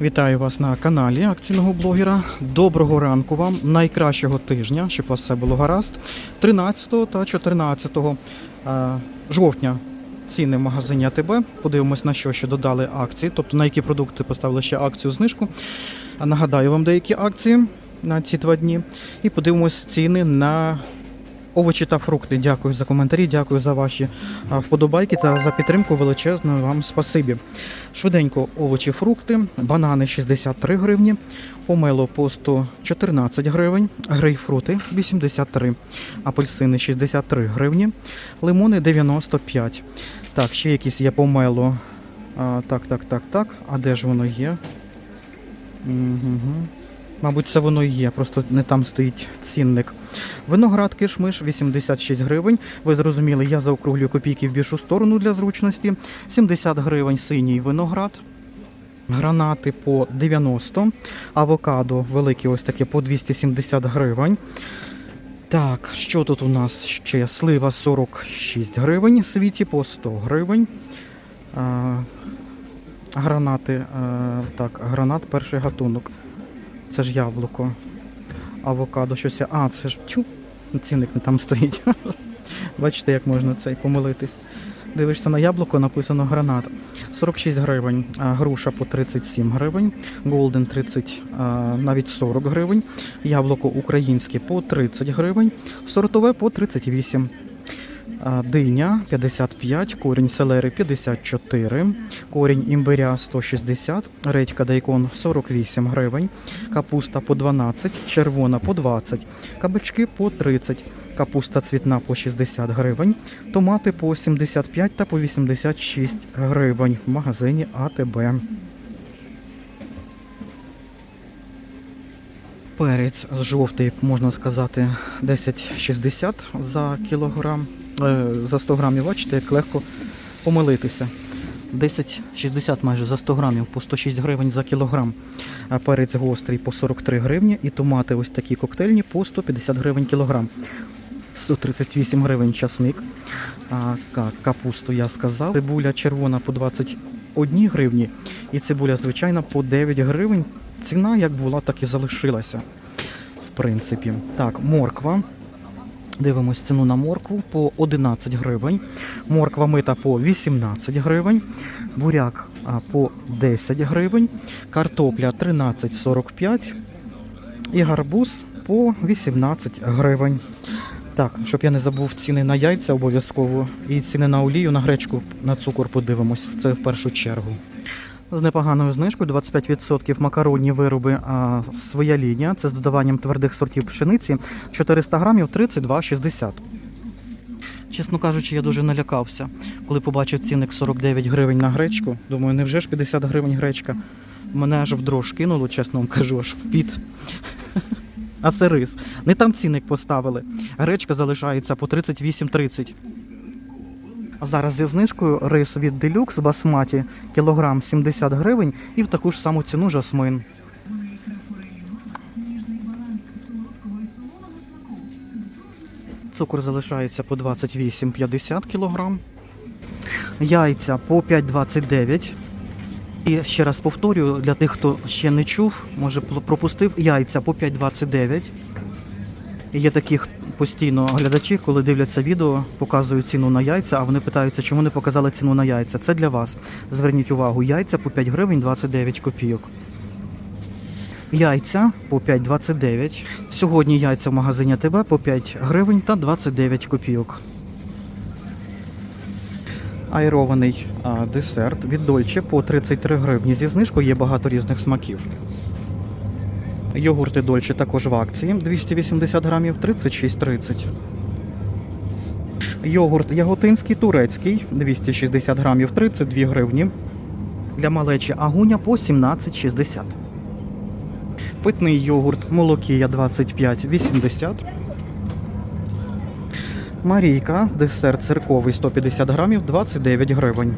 Вітаю вас на каналі акційного блогера. Доброго ранку вам, найкращого тижня, щоб у вас все було гаразд. 13 та 14 е, жовтня ціни в магазині АТБ. Подивимось, на що ще додали акції, тобто на які продукти поставили ще акцію знижку. Нагадаю вам деякі акції на ці два дні. І подивимось ціни на овочі та фрукти. Дякую за коментарі, дякую за ваші вподобайки та за підтримку. Величезне вам спасибі. Швиденько овочі, фрукти, банани 63 гривні, помело по 114 гривень, грейпфрути 83, апельсини 63 гривні, лимони 95. Так, ще якісь є помело. А, так, так, так, так. А де ж воно є? Угу. Мабуть, це воно і є, просто не там стоїть цінник. Виноград кишмиш 86 гривень. Ви зрозуміли, я заокруглюю копійки в більшу сторону для зручності. 70 гривень синій виноград. Гранати по 90, авокадо великі ось таке по 270 гривень. Так, що тут у нас ще? Слива 46 гривень, світі по 100 гривень. А, гранати, а, так, гранат перший гатунок. Це ж яблуко. Авокадо, щось. я- А, це ж тю, цінник не там стоїть. Бачите, як можна цей помилитись. Дивишся на яблуко, написано гранат. 46 гривень, груша по 37 гривень, голден 30, навіть 40 гривень, яблуко українське по 30 гривень, сортове по 38 а, Диня 55, корінь селери 54, корінь імбиря 160, редька дайкон 48 гривень, капуста по 12, червона по 20, кабачки по 30, капуста цвітна по 60 гривень, томати по 75 та по 86 гривень в магазині АТБ. Перець з жовтий, можна сказати, 10,60 за кілограм. Е, за 100 грамів, бачите, як легко помилитися. 10,60 майже за 100 грамів, по 106 гривень за кілограм. А перець гострий по 43 гривні і томати ось такі коктейльні по 150 гривень кілограм. 138 гривень часник. Капусту я сказав. Цибуля червона по 21 гривні і цибуля звичайна по 9 гривень. Ціна як була, так і залишилася. В принципі. Так, морква. Дивимось ціну на моркву по 11 гривень. Морква мита по 18 гривень. Буряк по 10 гривень. Картопля 13,45. І гарбуз по 18 гривень. Так, щоб я не забув ціни на яйця обов'язково і ціни на олію, на гречку, на цукор подивимось. Це в першу чергу. З непоганою знижкою 25% макаронні вироби а, своя лінія. Це з додаванням твердих сортів пшениці 400 грамів 32,60. Чесно кажучи, я дуже налякався, коли побачив цінник 49 гривень на гречку. Думаю, невже ж 50 гривень гречка? Мене аж в дрож кинуло, чесно вам кажу, аж в піт. А це рис. Не там цінник поставили. Гречка залишається по 38,30. Зараз зі знижкою рис від Deluxe басматі кілограм 70 гривень і в таку ж саму ціну жасмин. Цукор залишається по 28,50 кілограм. Яйця по 5,29. І ще раз повторюю, для тих, хто ще не чув, може пропустив, яйця по 5,29. І Є таких постійно глядачі, коли дивляться відео, показують ціну на яйця, а вони питаються, чому не показали ціну на яйця. Це для вас. Зверніть увагу, яйця по 5 гривень 29 копійок. Яйця по 5,29. Сьогодні яйця в магазині ТБ по 5 гривень та 29 копійок. Айрований десерт від Дольче по 33 гривні. Зі знижкою є багато різних смаків. Йогурти Дольче також в акції 280 грамів 36,30. Йогурт Яготинський турецький 260 грамів 32 гривні. Для малечі агуня по 17,60. Питний йогурт Молокія 25,80. Марійка, десерт цирковий 150 грамів 29 гривень.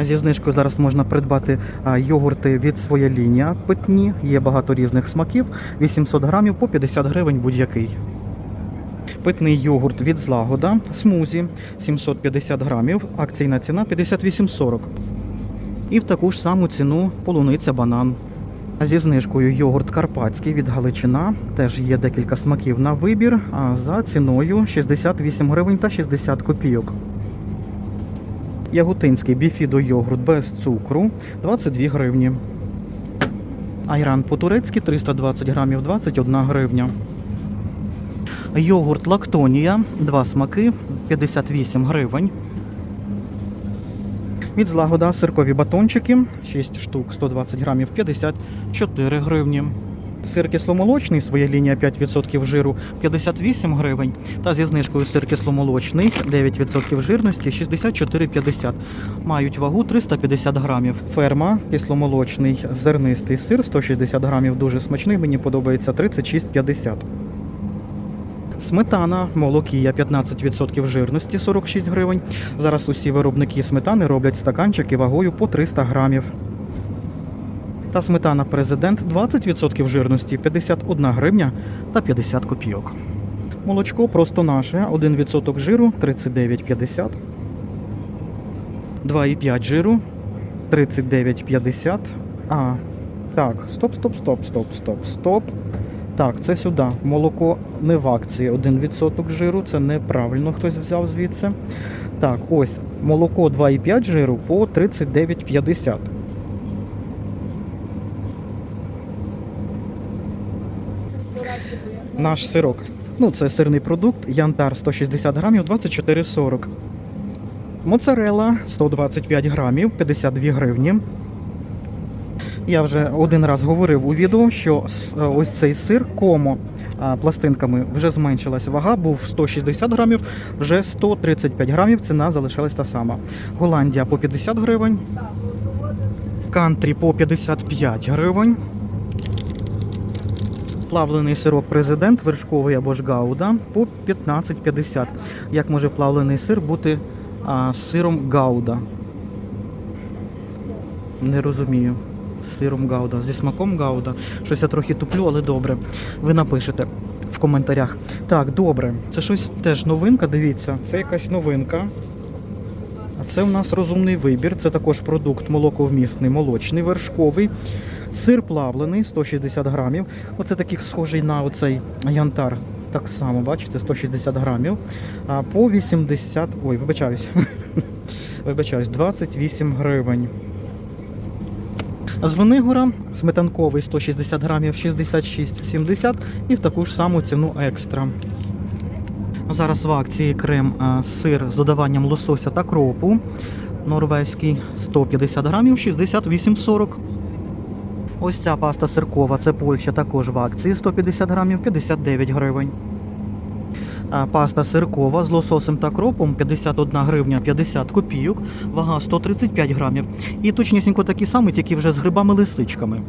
Зі знижкою зараз можна придбати йогурти від своя лінія питні. Є багато різних смаків. 800 грамів по 50 гривень будь-який. Питний йогурт від злагода, смузі 750 грамів, акційна ціна 58,40. І в таку ж саму ціну полуниця банан. Зі знижкою йогурт карпатський від Галичина. Теж є декілька смаків на вибір, а за ціною 68 гривень та 60 копійок. Ягутинський біфідо йогурт без цукру 22 гривні. Айран по-турецьки 320 грамів 21 гривня. Йогурт Лактонія, два смаки 58 гривень. Від злагода сиркові батончики 6 штук 120 грамів 54 гривні. Сир кисломолочний, своя лінія 5% жиру 58 гривень. Та зі знижкою сир кисломолочний 9% жирності 64,50. Мають вагу 350 грамів. Ферма кисломолочний зернистий сир 160 грамів. Дуже смачний. Мені подобається 36,50. Сметана молокія 15% жирності 46 гривень. Зараз усі виробники сметани роблять стаканчики вагою по 300 грамів. Та сметана президент 20% жирності 51 гривня та 50 копійок. Молочко просто наше 1% жиру 39,50. 2,5 жиру 39,50. А, так, стоп, стоп, стоп, стоп, стоп, стоп. Так, це сюди. Молоко не в акції 1% жиру, це неправильно хтось взяв звідси. Так, ось молоко 2,5 жиру по 39,50. Наш сирок. Ну, це сирний продукт, янтар 160 грамів 24,40. Моцарела 125 грамів 52 гривні. Я вже один раз говорив у відео, що ось цей сир комо пластинками вже зменшилась вага, був 160 грамів, вже 135 грамів, ціна залишилась та сама. Голландія по 50 гривень, кантрі по 55 гривень. Плавлений сирок президент, вершковий або ж гауда по 15,50. Як може плавлений сир бути а, сиром гауда? Не розумію. Сиром гауда, зі смаком гауда. Щось я трохи туплю, але добре. Ви напишете в коментарях. Так, добре. Це щось теж новинка, дивіться. Це якась новинка. А це у нас розумний вибір. Це також продукт молоковмісний, молочний, вершковий. Сир плавлений, 160 грамів. Оце такий схожий на оцей янтар. Так само, бачите, 160 грамів. А по 80. Ой, вибачаюсь. Вибачаюсь, 28 гривень. З Венигора сметанковий 160 грамів 66,70 і в таку ж саму ціну екстра. Зараз в акції крем сир з додаванням лосося та кропу. Норвезький 150 грамів 68,40. Ось ця паста сиркова, це Польща також в акції 150 грамів 59 гривень. Паста сиркова з лососем та кропом 51 гривня 50 копійок, вага 135 грамів. І точнісінько такі самі, тільки вже з грибами-лисичками.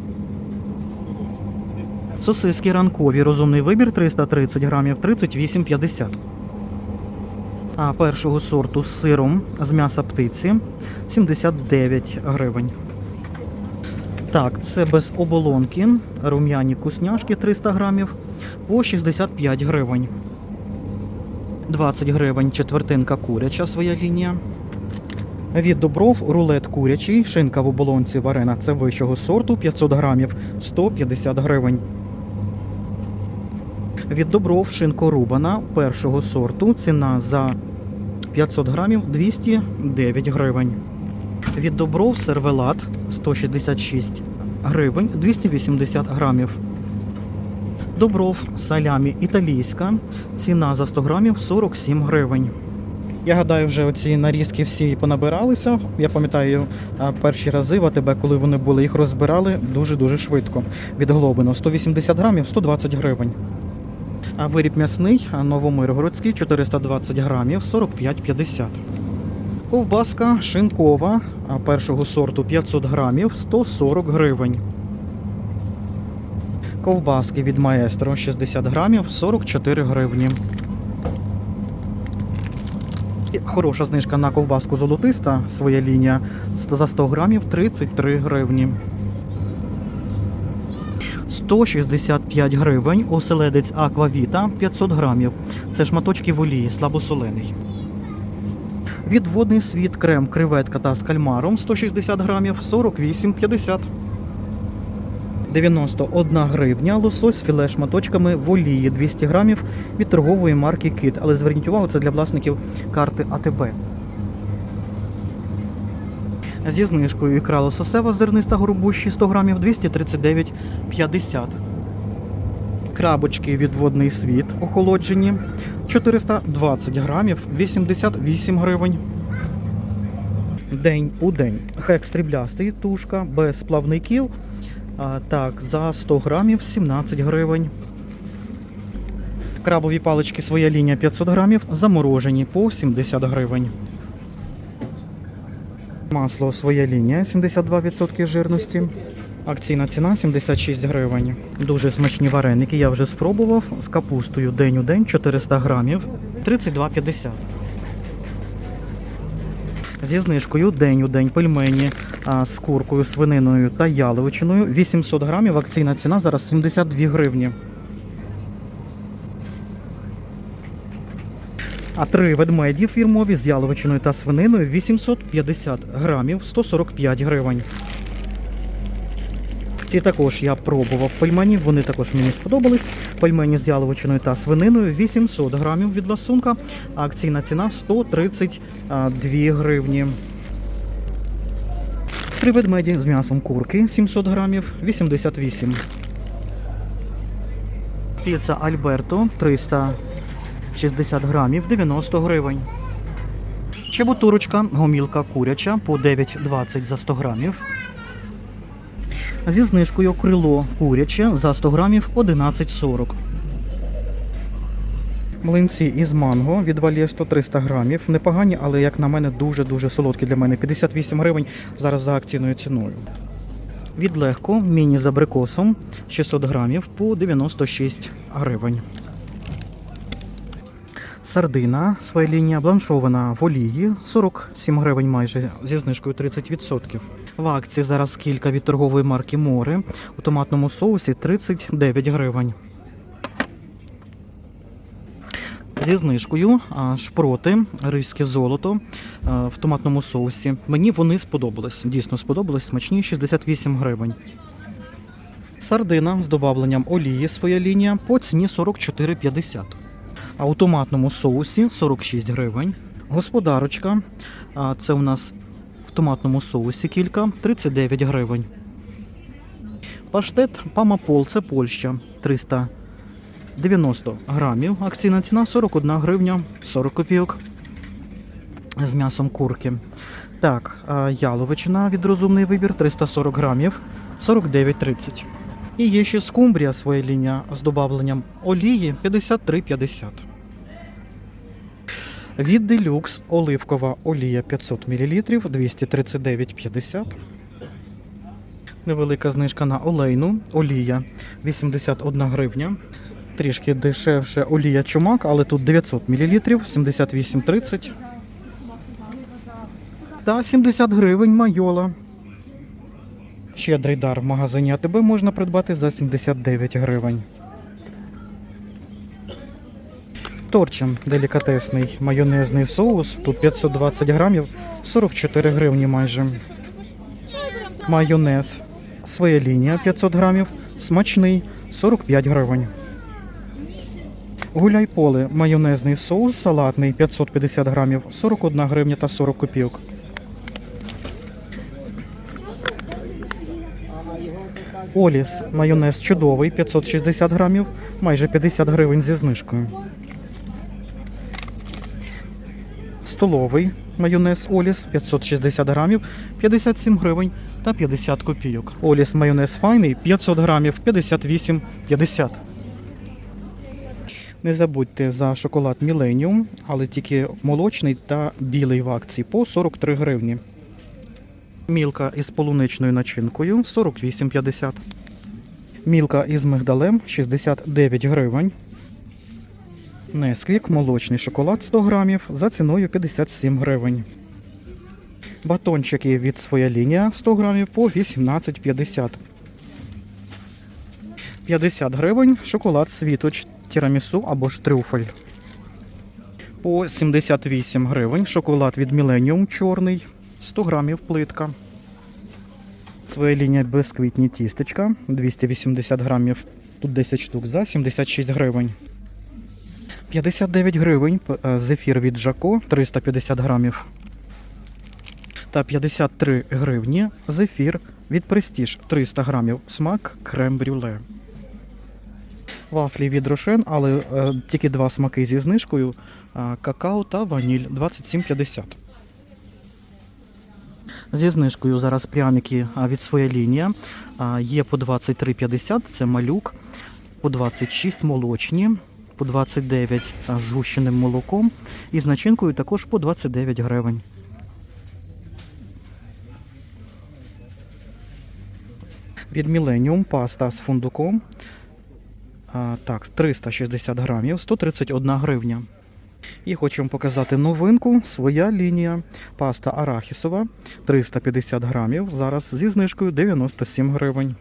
Сосиски ранкові, розумний вибір 330 грамів 38,50. А першого сорту з сиром з м'яса птиці 79 гривень. Так, це без оболонки. Рум'яні кусняшки 300 грамів по 65 гривень. 20 гривень четвертинка куряча своя лінія. Від добров рулет курячий, шинка в оболонці варена це вищого сорту 500 грамів 150 гривень. Від добров шинко рубана першого сорту ціна за 500 грамів 209 гривень. Від добров сервелат 166 гривень 280 грамів. Добров салямі італійська. Ціна за 100 грамів 47 гривень. Я гадаю, вже оці нарізки всі понабиралися. Я пам'ятаю перші рази в АТБ, коли вони були, їх розбирали дуже-дуже швидко. Від Глобино 180 грамів 120 гривень. А виріб м'ясний новомиргородський 420 грамів 45,50. Ковбаска шинкова першого сорту 500 грамів 140 гривень. Ковбаски від маестро 60 грамів 44 гривні. Хороша знижка на ковбаску золотиста, своя лінія за 100 грамів 33 гривні. 165 гривень оселедець Аквавіта 500 грамів. Це шматочки в олії, слабосолений. Відводний світ, крем, креветка та з кальмаром 160 грамів 48,50. 91 гривня, лосось філе шматочками в олії 200 грамів від торгової марки Кит. Але зверніть увагу, це для власників карти АТБ. Зі знижкою ікра лососева зерниста горбущі 100 грамів 239,50. Крабочки відводний світ охолоджені 420 грамів 88 гривень. День у день. Хек стріблястий, тушка без плавників. Так, за 100 грамів 17 гривень. Крабові палички своя лінія 500 грамів, заморожені по 70 гривень. Масло своя лінія 72% жирності. Акційна ціна 76 гривень. Дуже смачні вареники. Я вже спробував з капустою день у день 400 грамів 32,50. Зі знижкою день у день пельмені з куркою, свининою та яловичиною 800 грамів. Акційна ціна зараз 72 гривні. А три ведмеді фірмові з яловичиною та свининою 850 грамів 145 гривень. Ці також я пробував пельмені, вони також мені сподобались. Пельмені з яловичиною та свининою 800 грамів від ласунка, акційна ціна 132 гривні. Три ведмеді з м'ясом курки 700 грамів 88. Піца Альберто 360 грамів 90 гривень. Чебутурочка, гомілка куряча по 9,20 за 100 грамів. Зі знижкою крило куряче за 100 грамів 11,40. Млинці із манго від Валєсто 300 грамів. Непогані, але як на мене дуже-дуже солодкі для мене. 58 гривень зараз за акційною ціною. Від легко міні з абрикосом 600 грамів по 96 гривень. Сардина, своя лінія бланшована в олії 47 гривень майже зі знижкою 30%. В акції зараз кілька від торгової марки Море у томатному соусі 39 гривень. Зі знижкою шпроти, ризьке золото в томатному соусі. Мені вони сподобались. Дійсно сподобались. Смачні 68 гривень. Сардина з добавленням олії своя лінія по ціні 44,50. А у томатному соусі 46 гривень. Господарочка. Це у нас в томатному соусі кілька 39 гривень. Паштет Памапол, це Польща 390 грамів. Акційна ціна 41 гривня 40 копійок з м'ясом курки. Так, яловичина від розумний вибір 340 грамів 49,30. І є ще скумбрія своя лінія з добавленням олії 53,50. Від Deluxe оливкова олія 500 мл 239,50. Невелика знижка на олейну. Олія 81 гривня. Трішки дешевше олія чумак, але тут 900 мл 78,30. Та 70 гривень майола. Щедрий дар в магазині АТБ можна придбати за 79 гривень. Торчин делікатесний майонезний соус. Тут 520 грамів, 44 гривні майже. Майонез. Своя лінія 500 грамів. Смачний 45 гривень. Гуляй поле. Майонезний соус салатний 550 грамів, 41 гривня та 40 копійок. Оліс майонез чудовий 560 грамів, майже 50 гривень зі знижкою. Столовий майонез Оліс 560 грамів, 57 гривень та 50 копійок. Оліс майонез файний 500 грамів 58,50. Не забудьте за шоколад Міленіум, але тільки молочний та білий в акції по 43 гривні. Мілка із полуничною начинкою 48,50. Мілка із мигдалем 69 гривень. Несквік молочний шоколад 100 грамів за ціною 57 гривень. Батончики від своя лінія 100 грамів по 18,50. 50 гривень шоколад світоч тірамісу або ж трюфель. по 78 гривень. Шоколад від Millennium чорний, 100 грамів плитка. Своя лінія безквітні тістечка, 280 грамів, тут 10 штук за 76 гривень. 59 гривень е, зефір від Жако, 350 грамів. Та 53 гривні зефір від Престіж, 300 грамів. Смак крем-брюле. Вафлі від Рошен, але е, тільки два смаки зі знижкою: е, какао та ваніль 27,50. Зі знижкою зараз пряники від своя лінія. Є по 23,50, це малюк, по 26 молочні, по 29 з згущеним молоком і з начинкою також по 29 гривень. Від Millennium паста з фундуком. А, так, 360 грамів, 131 гривня. І хочу вам показати новинку. Своя лінія. Паста арахісова 350 грамів. Зараз зі знижкою 97 гривень.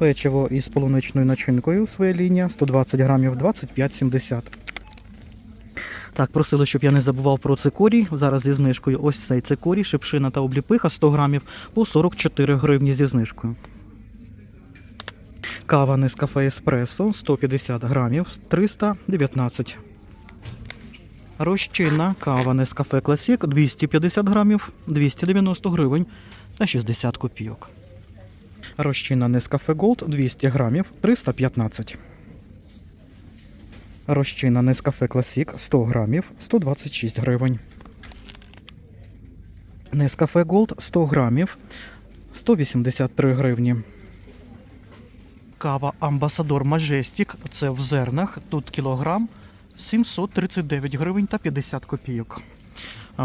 Печиво із полуничною начинкою. Своя лінія 120 грамів 25,70. Так, просили, щоб я не забував про цикорій. Зараз зі знижкою ось цей цикорій, шипшина та обліпиха 100 грамів по 44 гривні зі знижкою. Кава Нескафе Еспресо 150 грамів 319. Розчинна кава Нескафе Класік 250 грамів 290 гривень та 60 копійок. Розчинна Нескафе Голд 200 грамів 315. Розчинна Нескафе Класік 100 грамів 126 гривень. Нескафе Голд 100 грамів 183 гривні. Кава Амбасадор Мажестік. Це в зернах. Тут кілограм 739 гривень та 50 копійок.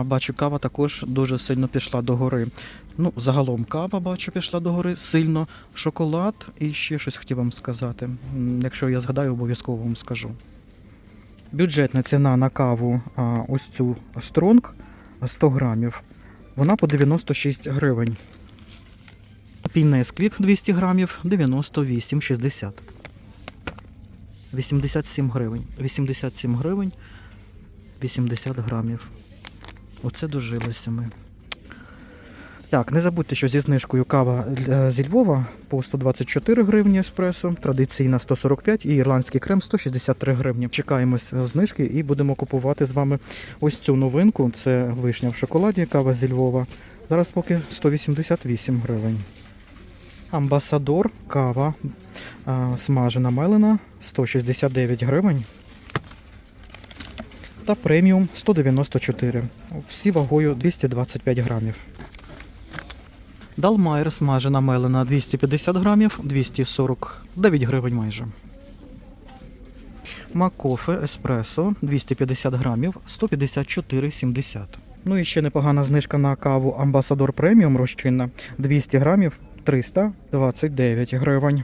Бачу, кава також дуже сильно пішла до гори. Ну, загалом кава, бачу, пішла до гори сильно. Шоколад і ще щось хотів вам сказати. Якщо я згадаю, обов'язково вам скажу. Бюджетна ціна на каву ось цю Стронг 100 грамів. Вона по 96 гривень. Пінне склік 200 грамів 98,60. 87 гривень. 87 гривень 80 грамів. Оце дожилися ми. Так, не забудьте, що зі знижкою кава е, зі Львова по 124 гривні еспресо, традиційна 145 і ірландський крем 163 гривні. Чекаємось знижки і будемо купувати з вами ось цю новинку. Це вишня в шоколаді, кава зі Львова. Зараз поки 188 гривень. Амбасадор, кава смажена мелена 169 гривень. Та преміум 194. Всі вагою 225 грамів. Далмайер смажена мелена 250 грамів, 249 гривень майже. Макофе еспресо 250 грамів, 154,70. Ну і ще непогана знижка на каву Амбасадор преміум розчинна 200 грамів 329 гривень.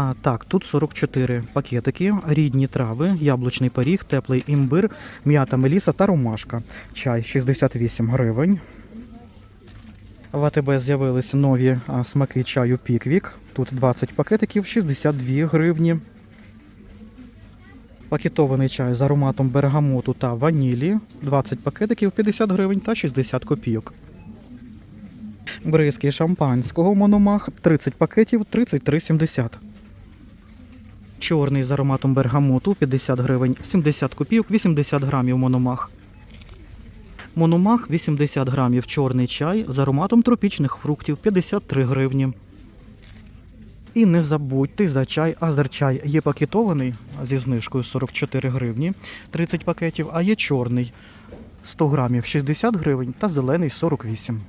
А, так, тут 44 пакетики, рідні трави, яблучний пиріг, теплий імбир, м'ята меліса та ромашка. Чай 68 гривень. В АТБ з'явилися нові смаки чаю Піквік. Тут 20 пакетиків, 62 гривні. Пакетований чай з ароматом бергамоту та ванілі 20 пакетиків 50 гривень та 60 копійок. Бризки шампанського мономах 30 пакетів 33,70. Чорний з ароматом бергамоту 50 гривень 70 копійок 80 грамів мономах. Мономах 80 грамів чорний чай з ароматом тропічних фруктів 53 гривні. І не забудьте за чай Азерчай. Є пакетований зі знижкою 44 гривні 30 пакетів, а є чорний 100 грамів 60 гривень та зелений 48.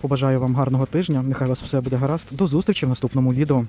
Побажаю вам гарного тижня. Нехай вас все буде гаразд. До зустрічі в наступному відео.